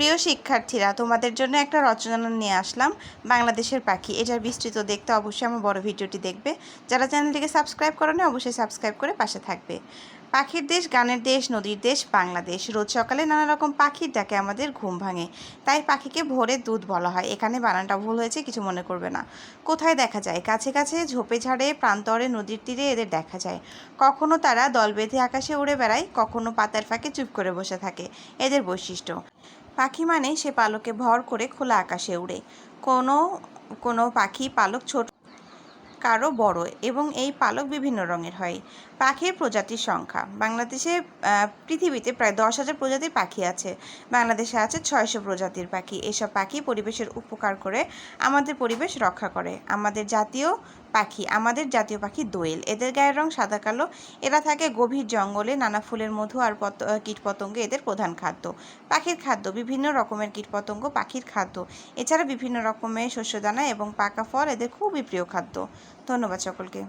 প্রিয় শিক্ষার্থীরা, তোমাদের জন্য একটা রচনা নিয়ে আসলাম, বাংলাদেশের পাখি। এটার বিস্তৃত দেখতে অবশ্যই আমার বড় ভিডিওটি দেখবে। যারা চ্যানেলটিকে সাবস্ক্রাইব করো না অবশ্যই সাবস্ক্রাইব করে পাশে থাকবে। পাখির দেশ, গানের দেশ, নদীর দেশ, বাংলাদেশ। রোজ সকালে নানা রকম পাখির ডাকে আমাদের ঘুম ভাঙে। তাই পাখিকে ভোরে দুধ বলা হয়। এখানে বানানটা ভুল হয়েছে, কিছু মনে করবে না। কোথায় দেখা যায়? কাছে কাছে, ঝোপে ঝাড়ে, প্রান্তরে, নদীর তীরে এদের দেখা যায়। কখনো তারা দল বেঁধে আকাশে উড়ে বেড়ায়, কখনো পাতার ফাঁকে চুপ করে বসে থাকে। এদের বৈশিষ্ট্য পাখি মানে সে পালকে ভর করে খোলা আকাশে উড়ে। কোনো কোনো পাখি পালক ছোট কারও বড় এবং এই পালক বিভিন্ন রঙের হয়। পাখির প্রজাতির সংখ্যা। বাংলাদেশে পৃথিবীতে প্রায় দশ হাজার প্রজাতির পাখি আছে। বাংলাদেশে আছে ছয়শো প্রজাতির পাখি। এসব পাখি পরিবেশের উপকার করে, আমাদের পরিবেশ রক্ষা করে। আমাদের জাতীয় পাখি, আমাদের জাতীয় পাখি দোয়েল। এদের গায়ের রং সাদা, কালো। এরা থাকে গভীর জঙ্গলে, নানা ফুলের মধু আর পত কীটপতঙ্গ এদের প্রধান খাদ্য। পাখির খাদ্য, বিভিন্ন রকমের কীটপতঙ্গ পাখির খাদ্য। এছাড়া বিভিন্ন রকমের শস্যদানা এবং পাকা ফল এদের খুবই প্রিয় খাদ্য। ধন্যবাদ সকলকে।